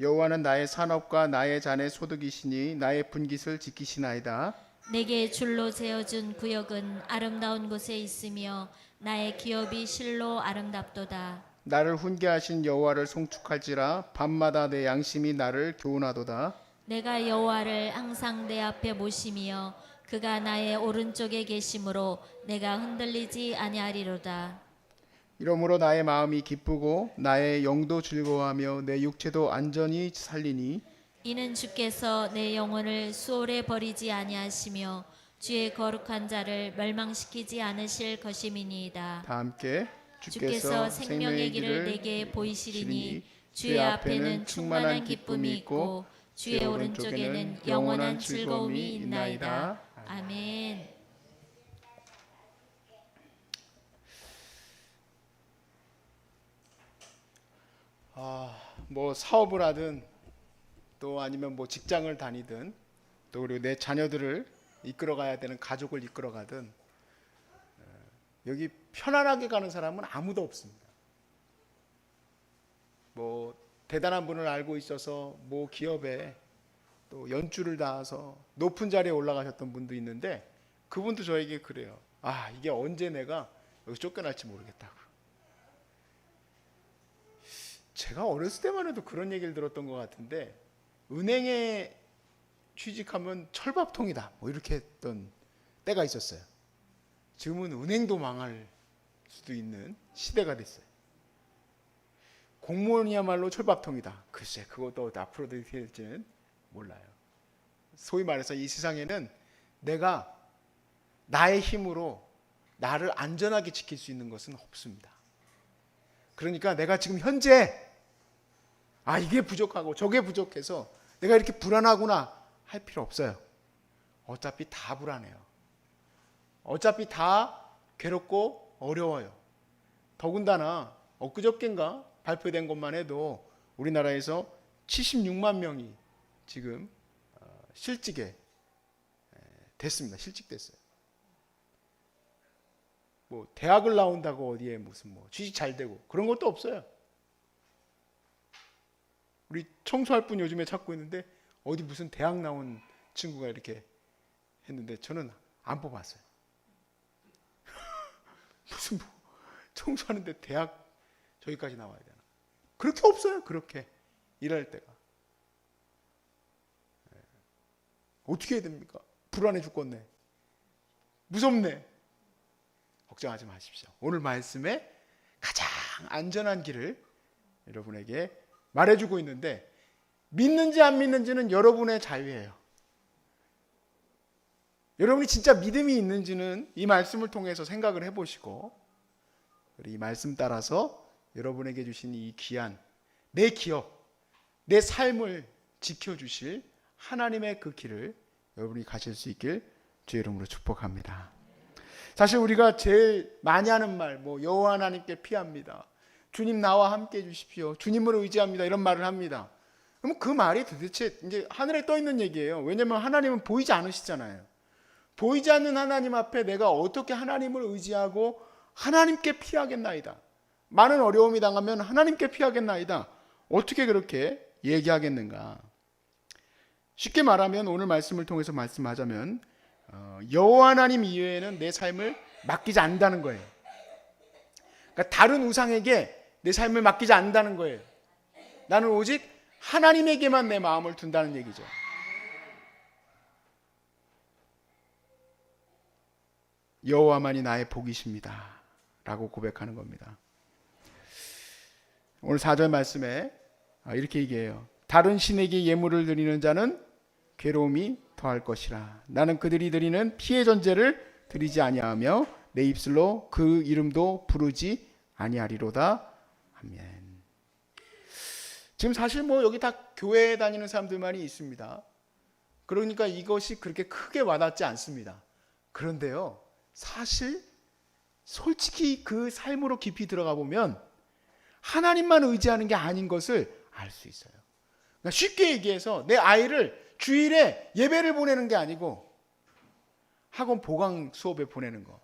여호와는 나의 산업과 나의 잔의 소득이시니 나의 분깃을 지키시나이다. 내게 줄로 재어준 구역은 아름다운 곳에 있으며 나의 기업이 실로 아름답도다. 나를 훈계하신 여호와를 송축할지라 밤마다 내 양심이 나를 교훈하도다. 내가 여호와를 항상 내 앞에 모시며 그가 나의 오른쪽에 계심으로 내가 흔들리지 아니하리로다. 이러므로 나의 마음이 기쁘고 나의 영도 즐거워하며 내 육체도 안전히 살리니 이는 주께서 내 영혼을 수월에 버리지 아니하시며 주의 거룩한 자를 멸망시키지 않으실 것임이니이다. 다 함께 주께서 생명의 길을 내게 보이시리니 주의 앞에는 충만한 기쁨이 있고 주의 오른쪽에는 영원한 즐거움이 있나이다. 아멘. 뭐 사업을 하든 또 아니면 뭐 직장을 다니든 또 그리고 내 자녀들을 이끌어 가야 되는 가족을 이끌어 가든 어, 여기 편안하게 가는 사람은 아무도 없습니다. 뭐 대단한 분을 알고 있어서 뭐 기업에 또 연주를 닿아서 높은 자리에 올라가셨던 분도 있는데 그분도 저에게 그래요. 아 이게 언제 내가 여기 쫓겨날지 모르겠다 제가 어렸을 때만 해도 그런 얘기를 들었던 것 같은데 은행에 취직하면 철밥통이다 뭐 이렇게 했던 때가 있었어요. 지금은 은행도 망할 수도 있는 시대가 됐어요. 공무원이야말로 철밥통이다. 글쎄 그것도 앞으로도 어떻게 될지는 몰라요. 소위 말해서 이 세상에는 내가 나의 힘으로 나를 안전하게 지킬 수 있는 것은 없습니다. 그러니까 내가 지금 현재 아 이게 부족하고 저게 부족해서 내가 이렇게 불안하구나 할 필요 없어요. 어차피 다 불안해요. 어차피 다 괴롭고 어려워요. 더군다나 엊그저께인가 발표된 것만 해도 우리나라에서 76만 명이 지금 어, 실직에 됐습니다. 실직됐어요. 뭐 대학을 나온다고 어디에 무슨 뭐 취직 잘 되고 그런 것도 없어요. 우리 청소할 분 요즘에 찾고 있는데 어디 무슨 대학 나온 친구가 이렇게 했는데 저는 안 뽑았어요. 무슨 뭐 청소하는데 대학 저기까지 나와야 되나? 그렇게 없어요. 그렇게 일할 때가 예. 어떻게 해야 됩니까? 불안해 죽겠네. 무섭네. 걱정하지 마십시오. 오늘 말씀에 가장 안전한 길을 여러분에게 말해주고 있는데 믿는지 안 믿는지는 여러분의 자유예요. 여러분이 진짜 믿음이 있는지는 이 말씀을 통해서 생각을 해보시고 이 말씀 따라서 여러분에게 주신 이 귀한 내 기업, 내 삶을 지켜주실 하나님의 그 길을 여러분이 가실 수 있길 주의 이름으로 축복합니다. 사실 우리가 제일 많이 하는 말, 뭐 여호와 하나님께 피합니다. 주님 나와 함께 해 주십시오. 주님을 의지합니다. 이런 말을 합니다. 그럼 그 말이 도대체 이제 하늘에 떠 있는 얘기예요. 왜냐하면 하나님은 보이지 않으시잖아요. 보이지 않는 하나님 앞에 내가 어떻게 하나님을 의지하고 하나님께 피하겠나이다. 많은 어려움이 당하면 하나님께 피하겠나이다. 어떻게 그렇게 얘기하겠는가? 쉽게 말하면 오늘 말씀을 통해서 말씀하자면 어, 여호와 하나님 이외에는 내 삶을 맡기지 않는다는 거예요. 그러니까 다른 우상에게 내 삶을 맡기지 않는다는 거예요. 나는 오직 하나님에게만 내 마음을 둔다는 얘기죠. 여호와만이 나의 복이십니다. 라고 고백하는 겁니다. 오늘 4절 말씀에 아, 이렇게 얘기해요. 다른 신에게 예물을 드리는 자는 괴로움이 더할 것이라. 나는 그들이 드리는 피해 전제를 드리지 아니하며 내 입술로 그 이름도 부르지 아니하리로다. 아멘. 지금 사실 뭐 여기 다 교회 다니는 사람들만이 있습니다. 그러니까 이것이 그렇게 크게 와닿지 않습니다. 그런데요, 사실 솔직히 그 삶으로 깊이 들어가 보면 하나님만 의지하는 게 아닌 것을 알 수 있어요. 그러니까 쉽게 얘기해서 내 아이를 주일에 예배를 보내는 게 아니고 학원 보강 수업에 보내는 거.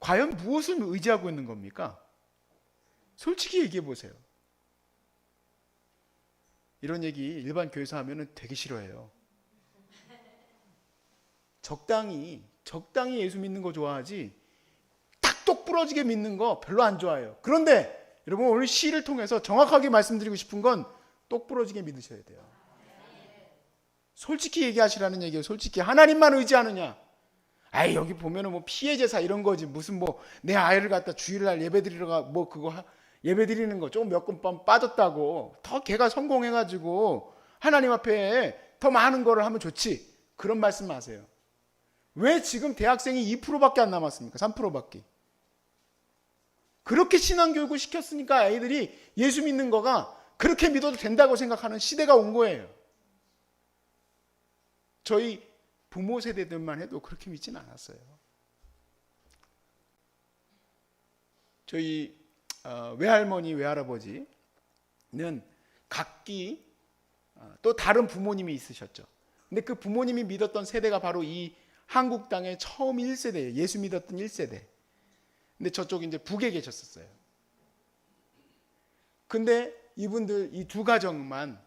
과연 무엇을 의지하고 있는 겁니까? 솔직히 얘기해 보세요. 이런 얘기 일반 교회에서 하면은 되게 싫어해요. 적당히 적당히 예수 믿는 거 좋아하지 탁똑 부러지게 믿는 거 별로 안 좋아해요. 그런데 여러분 오늘 시를 통해서 정확하게 말씀드리고 싶은 건 똑 부러지게 믿으셔야 돼요. 솔직히 얘기하시라는 얘기예요. 솔직히 하나님만 의지하느냐? 아이 여기 보면은 뭐 피해 제사 이런 거지 무슨 뭐 내 아이를 갖다 주일날 예배 드리러 가 뭐 그거 하- 예배 드리는 거 조금 몇건밤 빠졌다고 더 걔가 성공해가지고 하나님 앞에 더 많은 거를 하면 좋지 그런 말씀 마세요. 왜 지금 대학생이 2%밖에 안 남았습니까? 3%밖에. 그렇게 신앙 교육을 시켰으니까 아이들이 예수 믿는 거가 그렇게 믿어도 된다고 생각하는 시대가 온 거예요. 저희 부모 세대들만 해도 그렇게 믿진 않았어요. 저희 어, 외할머니, 외할아버지는 각기 어, 또 다른 부모님이 있으셨죠. 근데 그 부모님이 믿었던 세대가 바로 이 한국 땅의 처음 1세대예요. 예수 믿었던 1세대. 근데 저쪽 이제 북에 계셨었어요. 근데 이분들 이 두 가정만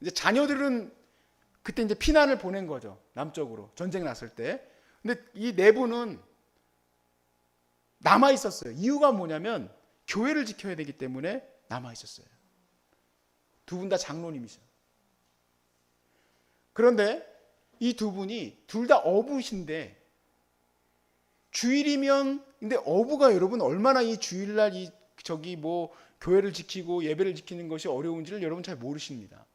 이제 자녀들은 그때 이제 피난을 보낸 거죠. 남쪽으로 전쟁 났을 때. 근데 이 내부는 남아 있었어요. 이유가 뭐냐면 교회를 지켜야 되기 때문에 남아 있었어요. 두 분 다 장로님이세요. 그런데 이 두 분이 둘 다 어부신데 주일이면 근데 어부가 여러분 얼마나 이 주일날 이 저기 뭐 교회를 지키고 예배를 지키는 것이 어려운지를 여러분 잘 모르십니다.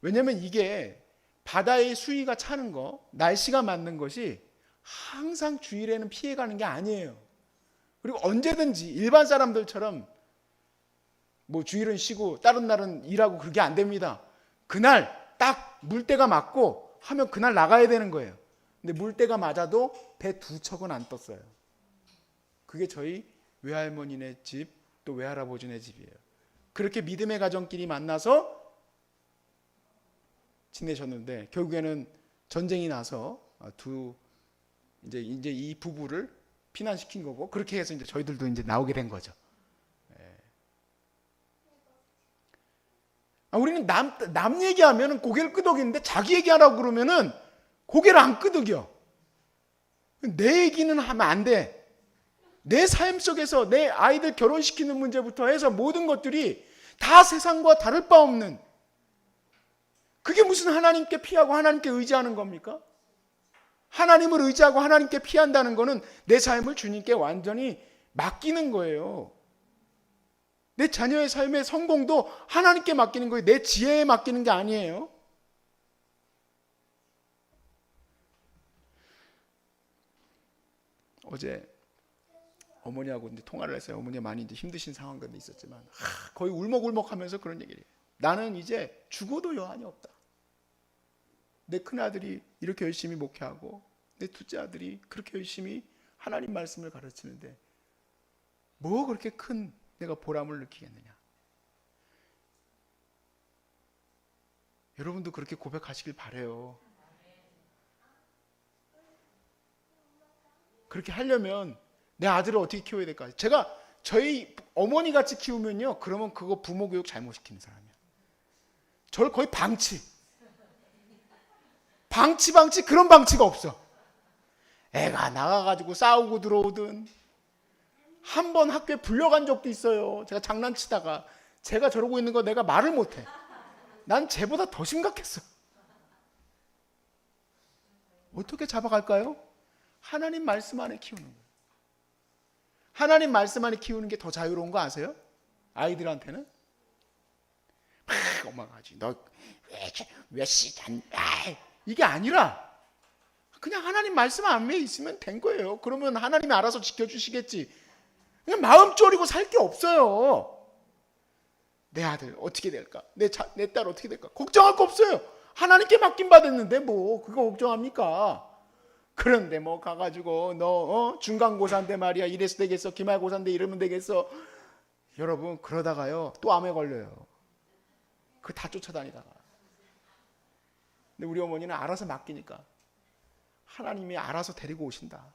왜냐하면 이게 바다의 수위가 차는 거, 날씨가 맞는 것이 항상 주일에는 피해가는 게 아니에요. 그리고 언제든지 일반 사람들처럼 뭐 주일은 쉬고 다른 날은 일하고 그게 안 됩니다. 그날 딱 물때가 맞고 하면 그날 나가야 되는 거예요. 근데 물때가 맞아도 배 두 척은 안 떴어요. 그게 저희 외할머니네 집 또 외할아버지네 집이에요. 그렇게 믿음의 가정끼리 만나서 지내셨는데 결국에는 전쟁이 나서 두 이제 이제 이 부부를 피난시킨 거고 그렇게 해서 이제 저희들도 이제 나오게 된 거죠. 예. 아, 우리는 남, 남 얘기하면은 고개를 끄덕이는데 자기 얘기하라고 그러면은 고개를 안 끄덕여. 내 얘기는 하면 안 돼. 내 삶 속에서 내 아이들 결혼시키는 문제부터 해서 모든 것들이 다 세상과 다를 바 없는 그게 무슨 하나님께 피하고 하나님께 의지하는 겁니까? 하나님을 의지하고 하나님께 피한다는 것은 내 삶을 주님께 완전히 맡기는 거예요. 내 자녀의 삶의 성공도 하나님께 맡기는 거예요. 내 지혜에 맡기는 게 아니에요. 어제 어머니하고 이제 통화를 했어요. 어머니 많이 이제 힘드신 상황도 있었지만 하, 거의 울먹울먹하면서 그런 얘기를 해요. 나는 이제 죽어도 여한이 없다. 내 큰 아들이 이렇게 열심히 목회하고 내 둘째 아들이 그렇게 열심히 하나님 말씀을 가르치는데 뭐 그렇게 큰 내가 보람을 느끼겠느냐? 여러분도 그렇게 고백하시길 바래요. 그렇게 하려면 내 아들을 어떻게 키워야 될까? 제가 저희 어머니 같이 키우면요, 그러면 그거 부모 교육 잘못 시키는 사람이야. 저를 거의 방치. 방치 방치 그런 방치가 없어. 애가 나가가지고 싸우고 들어오든 한 번 학교에 불려간 적도 있어요. 제가 장난치다가 제가 저러고 있는 거 내가 말을 못해. 난 쟤보다 더 심각했어. 어떻게 잡아갈까요? 하나님 말씀 안에 키우는 거예요. 하나님 말씀 안에 키우는 게 더 자유로운 거 아세요? 아이들한테는 막 엄마가 하지. 너왜 왜 시간? 이 게 아니라 그냥 하나님 말씀 안에 있으면 된 거예요. 그러면 하나님이 알아서 지켜주시겠지. 그냥 마음 졸이고 살 게 없어요. 내 아들 어떻게 될까? 내, 자, 내 딸 어떻게 될까? 걱정할 거 없어요. 하나님께 맡긴 받았는데 뭐 그거 걱정합니까? 그런데 뭐 가가지고 너 어? 중간고사인데 말이야 이래서 되겠어 기말고사인데 이러면 되겠어 여러분 그러다가요 또 암에 걸려요 그 다 쫓아다니다가 근데 우리 어머니는 알아서 맡기니까 하나님이 알아서 데리고 오신다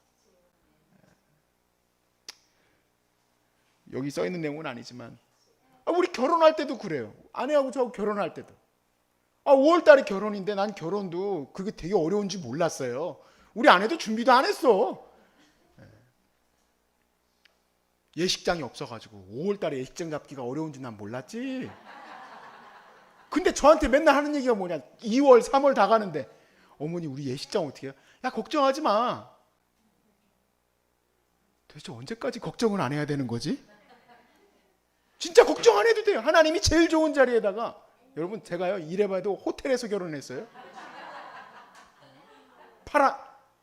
여기 써 있는 내용은 아니지만 아, 우리 결혼할 때도 그래요 아내하고 저하고 결혼할 때도 아 5월 달에 결혼인데 난 결혼도 그게 되게 어려운지 몰랐어요 우리 아내도 준비도 안 했어. 예. 예식장이 없어가지고 5월 달에 예식장 잡기가 어려운지 난 몰랐지. 근데 저한테 맨날 하는 얘기가 뭐냐? 2월, 3월 다 가는데 어머니 우리 예식장 어떻게 해요? 야 걱정하지 마. 도대체 언제까지 걱정을 안 해야 되는 거지? 진짜 걱정 안 해도 돼요. 하나님이 제일 좋은 자리에다가 여러분 제가요 이래봐도 호텔에서 결혼했어요. 파라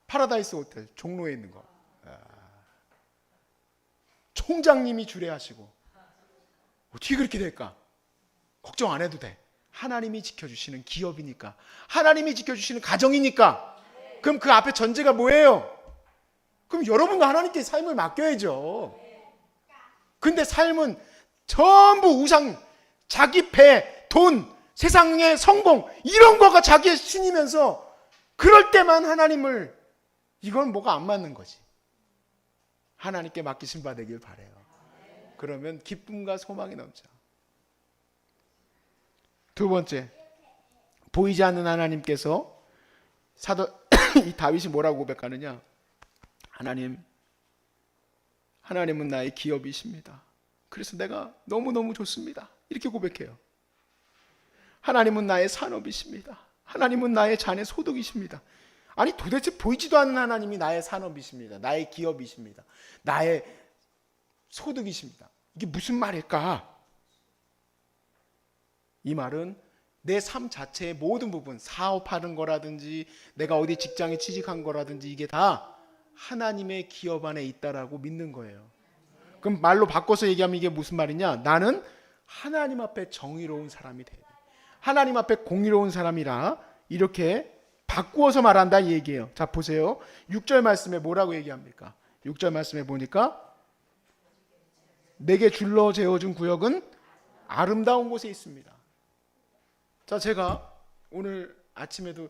파라다이스 호텔 종로에 있는 거. 아. 총장님이 주례하시고 어떻게 그렇게 될까? 걱정 안 해도 돼. 하나님이 지켜주시는 기업이니까, 하나님이 지켜주시는 가정이니까. 그럼 그 앞에 전제가 뭐예요? 그럼 여러분도 하나님께 삶을 맡겨야죠. 근데 삶은 전부 우상, 자기 배, 돈, 세상의 성공 이런 거가 자기의 신이면서 그럴 때만 하나님을 이건 뭐가 안 맞는 거지. 하나님께 맡기신 바 되길 바래요. 그러면 기쁨과 소망이 넘쳐. 두 번째, 보이지 않는 하나님께서 사도 이 다윗이 뭐라고 고백하느냐? 하나님, 하나님은 나의 기업이십니다. 그래서 내가 너무 너무 좋습니다. 이렇게 고백해요. 하나님은 나의 산업이십니다. 하나님은 나의 잔의 소득이십니다. 아니 도대체 보이지도 않는 하나님이 나의 산업이십니다. 나의 기업이십니다. 나의 소득이십니다. 이게 무슨 말일까? 이 말은 내 삶 자체의 모든 부분, 사업하는 거라든지 내가 어디 직장에 취직한 거라든지 이게 다 하나님의 기업 안에 있다라고 믿는 거예요. 그럼 말로 바꿔서 얘기하면 이게 무슨 말이냐? 나는 하나님 앞에 정의로운 사람이 돼. 하나님 앞에 공의로운 사람이라 이렇게 바꾸어서 말한다 이 얘기예요. 자 보세요. 6절 말씀에 뭐라고 얘기합니까? 6절 말씀에 보니까 내게 줄러 재어준 구역은 아름다운 곳에 있습니다. 자 제가 오늘 아침에도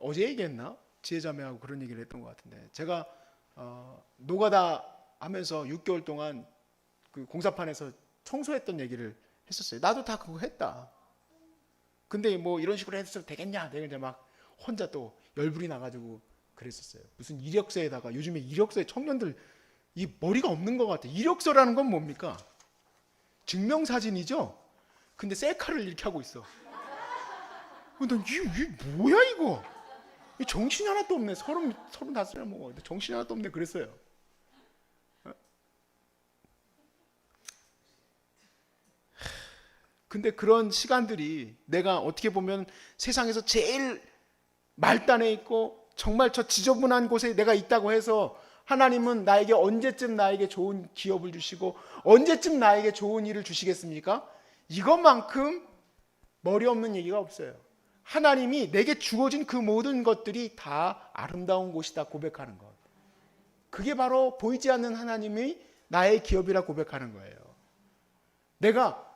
어제 얘기했나 지혜자매하고 그런 얘기를 했던 것 같은데 제가 어, 노가다 하면서 6개월 동안 그 공사판에서 청소했던 얘기를 했었어요. 나도 다 그거 했다. 근데 뭐 이런 식으로 해서 되겠냐? 내가 이제 막 혼자 또 열불이 나가지고 그랬었어요. 무슨 이력서에다가 요즘에 이력서에 청년들 이 머리가 없는 것 같아. 이력서라는 건 뭡니까? 증명사진이죠. 근데 셀카를 이렇게 하고 있어. 어, 난 이게, 이게 뭐야 이거? 이 정신이 하나도 없네. 서른 서른 다섯이나 먹어. 근데 정신이 하나도 없네. 그랬어요. 어? 근데 그런 시간들이 내가 어떻게 보면 세상에서 제일 말단에 있고 정말 저 지저분한 곳에 내가 있다고 해서 하나님은 나에게 언제쯤 나에게 좋은 기업을 주시고 언제쯤 나에게 좋은 일을 주시겠습니까? 이것만큼 머리 없는 얘기가 없어요. 하나님이 내게 주어진 그 모든 것들이 다 아름다운 곳이다 고백하는 것. 그게 바로 보이지 않는 하나님이 나의 기업이라 고백하는 거예요. 내가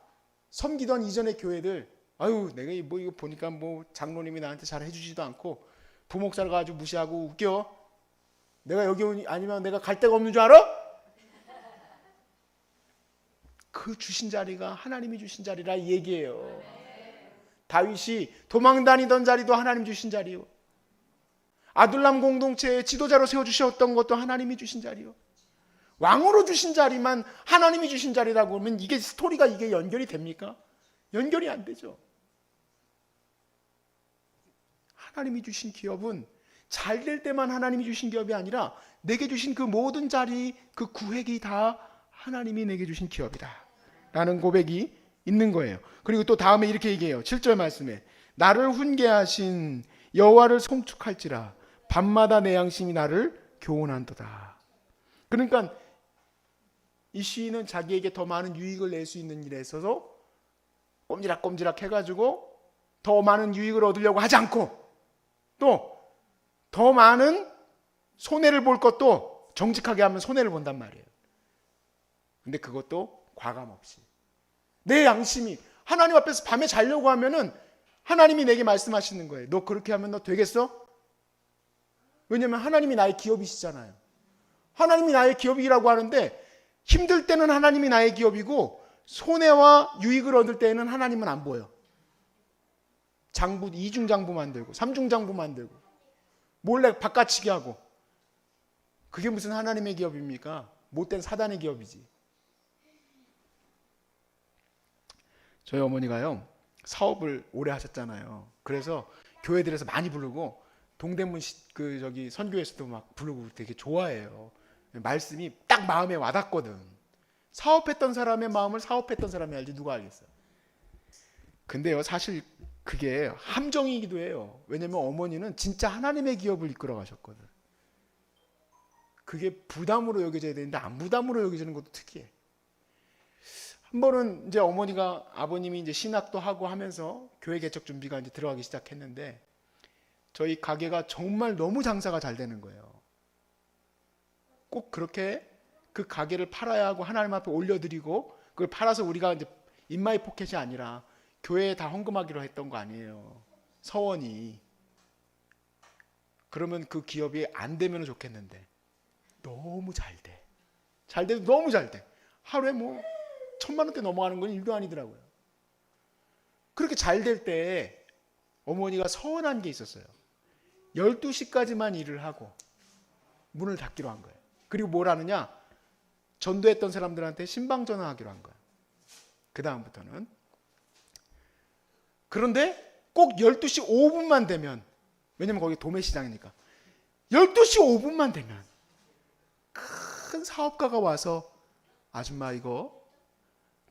섬기던 이전의 교회들 아유 내가 뭐 이거 보니까 뭐 장로님이 나한테 잘 해주지도 않고 부목사를 가지고 무시하고 웃겨 내가 여기 오니 아니면 내가 갈 데가 없는 줄 알아? 그 주신 자리가 하나님이 주신 자리라 이 얘기예요 다윗이 도망 다니던 자리도 하나님 주신 자리요 아둘람 공동체의 지도자로 세워주셨던 것도 하나님이 주신 자리요 왕으로 주신 자리만 하나님이 주신 자리라고 하면 이게 스토리가 이게 연결이 됩니까? 연결이 안 되죠. 하나님이 주신 기업은 잘 될 때만 하나님이 주신 기업이 아니라 내게 주신 그 모든 자리, 그 구획이 다 하나님이 내게 주신 기업이다. 라는 고백이 있는 거예요. 그리고 또 다음에 이렇게 얘기해요. 7절 말씀에 나를 훈계하신 여호와를 송축할지라 밤마다 내 양심이 나를 교훈한도다. 그러니까 이 시인은 자기에게 더 많은 유익을 낼 수 있는 일에 있어서 꼼지락꼼지락 해가지고 더 많은 유익을 얻으려고 하지 않고 또 더 많은 손해를 볼 것도 정직하게 하면 손해를 본단 말이에요. 근데 그것도 과감 없이 내 양심이 하나님 앞에서 밤에 자려고 하면은 하나님이 내게 말씀하시는 거예요. 너 그렇게 하면 너 되겠어? 왜냐면 하나님이 나의 기업이시잖아요. 하나님이 나의 기업이라고 하는데 힘들 때는 하나님이 나의 기업이고 손해와 유익을 얻을 때에는 하나님은 안 보여. 장부 이중 장부 만들고 삼중 장부 만들고 몰래 바깥치기 하고 그게 무슨 하나님의 기업입니까? 못된 사단의 기업이지. 저희 어머니가요 사업을 오래 하셨잖아요. 그래서 교회들에서 많이 부르고 동대문 시, 그 저기 선교에서도 막 부르고 되게 좋아해요. 말씀이 딱 마음에 와닿거든. 사업했던 사람의 마음을 사업했던 사람이 알지 누가 알겠어요. 근데요 사실 그게 함정이기도 해요. 왜냐면 어머니는 진짜 하나님의 기업을 이끌어 가셨거든. 그게 부담으로 여겨져야 되는데 안 부담으로 여겨지는 것도 특이해. 한 번은 이제 어머니가 아버님이 이제 신학도 하고 하면서 교회 개척 준비가 이제 들어가기 시작했는데 저희 가게가 정말 너무 장사가 잘 되는 거예요. 꼭 그렇게 그 가게를 팔아야 하고 하나님 앞에 올려드리고 그걸 팔아서 우리가 이제 인마이 포켓이 아니라 교회에 다 헌금하기로 했던 거 아니에요. 서원이. 그러면 그 기업이 안 되면 좋겠는데 너무 잘 돼. 잘 돼도 너무 잘 돼. 하루에 뭐 천만 원대 넘어가는 건 일도 아니더라고요. 그렇게 잘 될 때 어머니가 서운한 게 있었어요. 12시까지만 일을 하고 문을 닫기로 한 거예요. 그리고 뭘 하느냐? 전도했던 사람들한테 신방 전화하기로 한 거예요. 그 다음부터는 그런데 꼭 12시 5분만 되면 왜냐면 거기 도매시장이니까 12시 5분만 되면 큰 사업가가 와서 아줌마 이거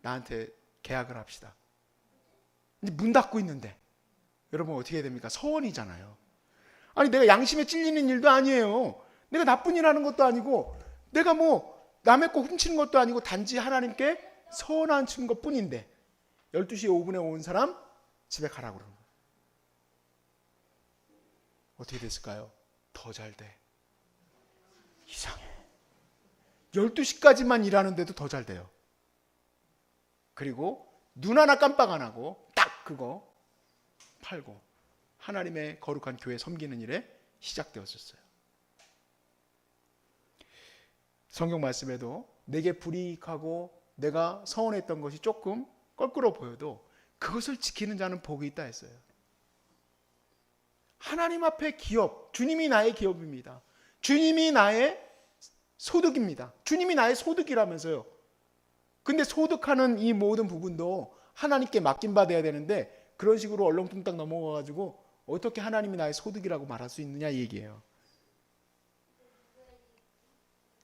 나한테 계약을 합시다. 이제 문 닫고 있는데 여러분 어떻게 됩니까? 서원이잖아요. 아니 내가 양심에 찔리는 일도 아니에요. 내가 나쁜 일 하는 것도 아니고 내가 뭐 남의 거 훔치는 것도 아니고 단지 하나님께 서운한 것 뿐인데 12시 5분에 온 사람 집에 가라고 그러는 거예요. 어떻게 됐을까요? 더 잘 돼. 이상해. 12시까지만 일하는데도 더 잘 돼요. 그리고 눈 하나 깜빡 안 하고 딱 그거 팔고 하나님의 거룩한 교회 섬기는 일에 시작되었었어요. 성경 말씀에도 내게 불이익하고 내가 서운했던 것이 조금 껄끄러 보여도 그것을 지키는 자는 복이 있다 했어요. 하나님 앞에 기업, 주님이 나의 기업입니다. 주님이 나의 소득입니다. 주님이 나의 소득이라면서요. 근데 소득하는 이 모든 부분도 하나님께 맡긴 받아야 되는데 그런 식으로 얼렁뚱땅 넘어가 가지고 어떻게 하나님이 나의 소득이라고 말할 수 있느냐 이 얘기예요.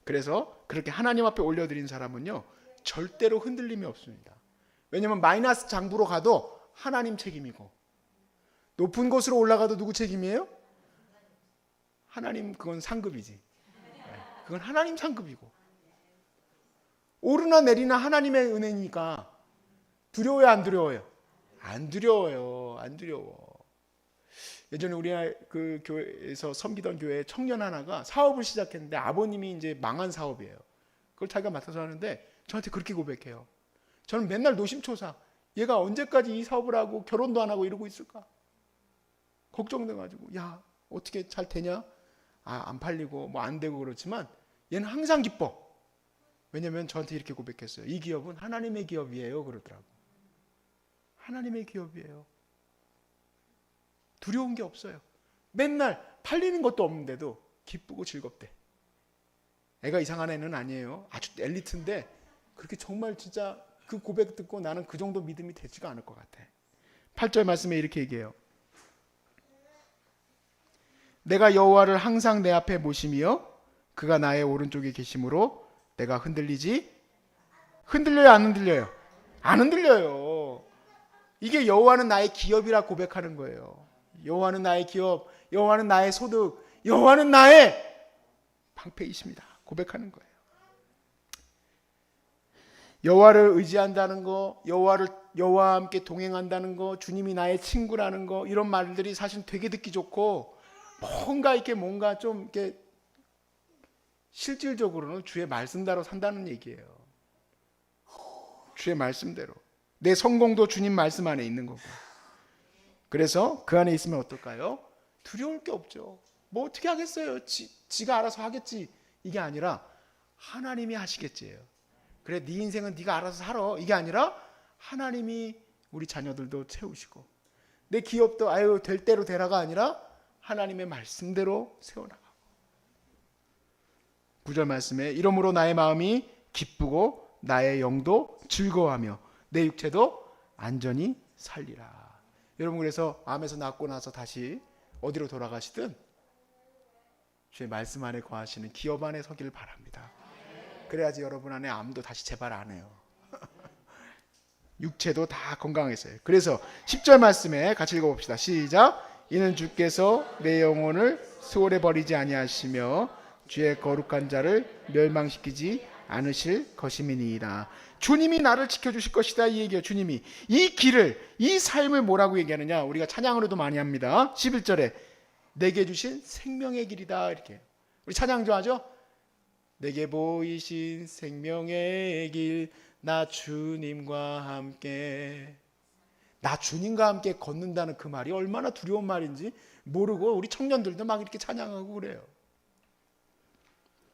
그래서 그렇게 하나님 앞에 올려드린 사람은요 절대로 흔들림이 없습니다. 왜냐하면 마이너스 장부로 가도 하나님 책임이고 높은 곳으로 올라가도 누구 책임이에요? 하나님 그건 상급이지. 그건 하나님 상급이고 오르나 내리나 하나님의 은혜니까 두려워요 안 두려워요? 안 두려워요 안 두려워. 예전에 우리 그 교회에서 섬기던 교회 청년 하나가 사업을 시작했는데 아버님이 이제 망한 사업이에요. 그걸 자기가 맡아서 하는데 저한테 그렇게 고백해요. 저는 맨날 노심초사. 얘가 언제까지 이 사업을 하고 결혼도 안 하고 이러고 있을까? 걱정돼가지고 야 어떻게 잘 되냐? 아 안 팔리고 뭐 안 되고 그렇지만 얘는 항상 기뻐. 왜냐면 저한테 이렇게 고백했어요. 이 기업은 하나님의 기업이에요. 그러더라고. 하나님의 기업이에요. 두려운 게 없어요. 맨날 팔리는 것도 없는데도 기쁘고 즐겁대. 애가 이상한 애는 아니에요. 아주 엘리트인데 그렇게 정말 진짜 그 고백 듣고 나는 그 정도 믿음이 되지가 않을 것 같아. 8절 말씀에 이렇게 얘기해요. 내가 여호와를 항상 내 앞에 모심이요 그가 나의 오른쪽에 계심으로 내가 흔들리지 흔들려요 안 흔들려요? 안 흔들려요. 이게 여호와는 나의 기업이라 고백하는 거예요. 여호와는 나의 기업, 여호와는 나의 소득, 여호와는 나의 방패이십니다. 고백하는 거예요. 여호와를 의지한다는 거, 여호와를 여호와와 함께 동행한다는 거, 주님이 나의 친구라는 거 이런 말들이 사실 되게 듣기 좋고 뭔가 이렇게 뭔가 좀 이렇게 실질적으로는 주의 말씀대로 산다는 얘기예요. 주의 말씀대로. 내 성공도 주님 말씀 안에 있는 거고. 그래서 그 안에 있으면 어떨까요? 두려울 게 없죠. 뭐 어떻게 하겠어요? 지, 지가 알아서 하겠지. 이게 아니라 하나님이 하시겠지예요. 그래 네 인생은 네가 알아서 살아. 이게 아니라 하나님이 우리 자녀들도 채우시고 내 기업도 아유 될 대로 되라가 아니라 하나님의 말씀대로 세워라. 9절 말씀에 이러므로 나의 마음이 기쁘고 나의 영도 즐거워하며 내 육체도 안전히 살리라. 여러분 그래서 암에서 낫고 나서 다시 어디로 돌아가시든 주의 말씀 안에 거하시는 기업 안에 서기를 바랍니다. 그래야지 여러분 안에 암도 다시 재발 안 해요. 육체도 다 건강했어요. 그래서 10절 말씀에 같이 읽어봅시다. 시작. 이는 주께서 내 영혼을 수월해 버리지 아니하시며 주의 거룩한 자를 멸망시키지 않으실 것임이니이다. 주님이 나를 지켜주실 것이다 이 얘기예요. 주님이 이 길을 이 삶을 뭐라고 얘기하느냐? 우리가 찬양으로도 많이 합니다. 11절에 내게 주신 생명의 길이다 이렇게 우리 찬양 좋아하죠? 내게 보이신 생명의 길 나 주님과 함께 나 주님과 함께 걷는다는 그 말이 얼마나 두려운 말인지 모르고 우리 청년들도 막 이렇게 찬양하고 그래요.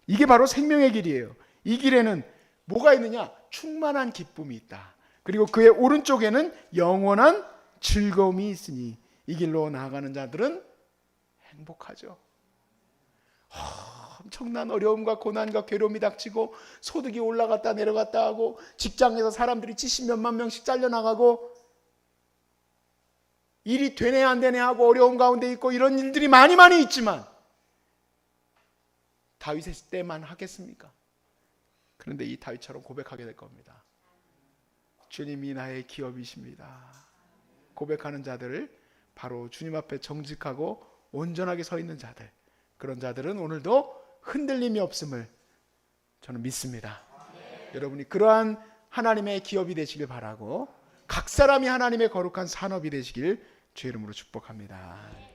이게 바로 생명의 길이에요. 이 길에는 뭐가 있느냐? 충만한 기쁨이 있다. 그리고 그의 오른쪽에는 영원한 즐거움이 있으니 이 길로 나아가는 자들은 행복하죠. 엄청난 어려움과 고난과 괴로움이 닥치고 소득이 올라갔다 내려갔다 하고 직장에서 사람들이 70 몇만 명씩 잘려나가고 일이 되네 안 되네 하고 어려움 가운데 있고 이런 일들이 많이 많이 있지만 다윗의 때만 하겠습니까? 그런데 이 다윗처럼 고백하게 될 겁니다. 주님이 나의 기업이십니다. 고백하는 자들을 바로 주님 앞에 정직하고 온전하게 서 있는 자들 그런 자들은 오늘도 흔들림이 없음을 저는 믿습니다. 여러분이 그러한 하나님의 기업이 되시길 바라고 각 사람이 하나님의 거룩한 산업이 되시길 주의 이름으로 축복합니다.